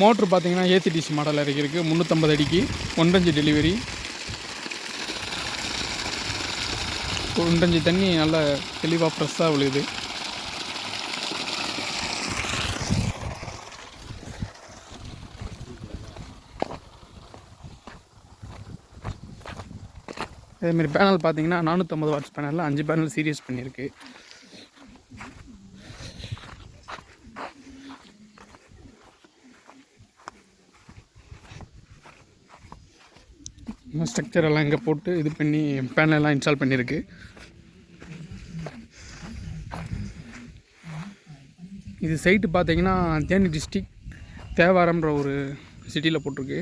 Motor பார்த்தீங்கன்னா ACDC model இறக்கிருக்கு முந்நூற்றம்பது அடிக்கு. ஒன்றஞ்சு டெலிவரி ஒன்றஞ்சு தண்ணி நல்லா தெளிவாக ஃப்ரெஷ்ஷாக விழுகுது அதேமாரி பேனல் பார்த்தீங்கன்னா நானூற்றம்பது வாட்ஸ் பேனலில் அஞ்சு பேனல் சீரியஸ் பண்ணியிருக்கு ஸ்ட்ரக்சர் எல்லாம் இங்கே போட்டு இது பண்ணி பேனலெல்லாம் இன்ஸ்டால் பண்ணியிருக்கு இது சைட்டு பார்த்தீங்கன்னா தேனி டிஸ்ட்ரிக் தேவாரம்ன்ற ஒரு சிட்டியில் போட்டிருக்கு.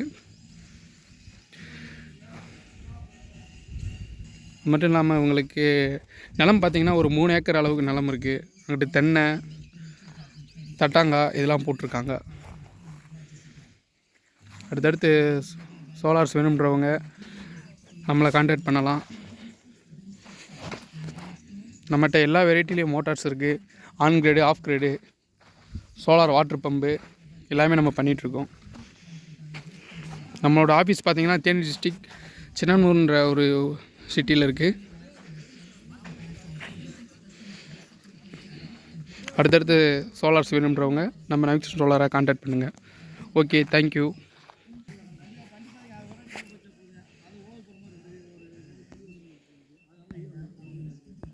மட்டும் இல்லாமல் உங்களுக்கு நிலம் பார்த்தீங்கன்னா ஒரு மூணு ஏக்கர் அளவுக்கு நிலம் இருக்குது அங்கிட்டு தென்னை தட்டாங்காய் இதெல்லாம் போட்டிருக்காங்க. அடுத்தடுத்து சோலார்ஸ் வேணுன்றவங்க நம்மளை காண்டாக்ட் பண்ணலாம். நம்மகிட்ட எல்லா வெரைட்டிலையும் மோட்டார்ஸ் இருக்குது on grid off grid solar water pump எல்லாமே நம்ம பண்ணிகிட்ருக்கோம் நம்மளோட ஆஃபீஸ் பார்த்திங்கன்னா தேனி டிஸ்ட்ரிக் சின்னனூர்ன்ற ஒரு சிட்டியில் இருக்குது அடுத்தடுத்து சோலார்ஸ் வேணுன்றவங்க நம்ம நவிக்ஸ் சோலாரை காண்டாக்ட் பண்ணுங்கள் ஓகே தேங்க்யூ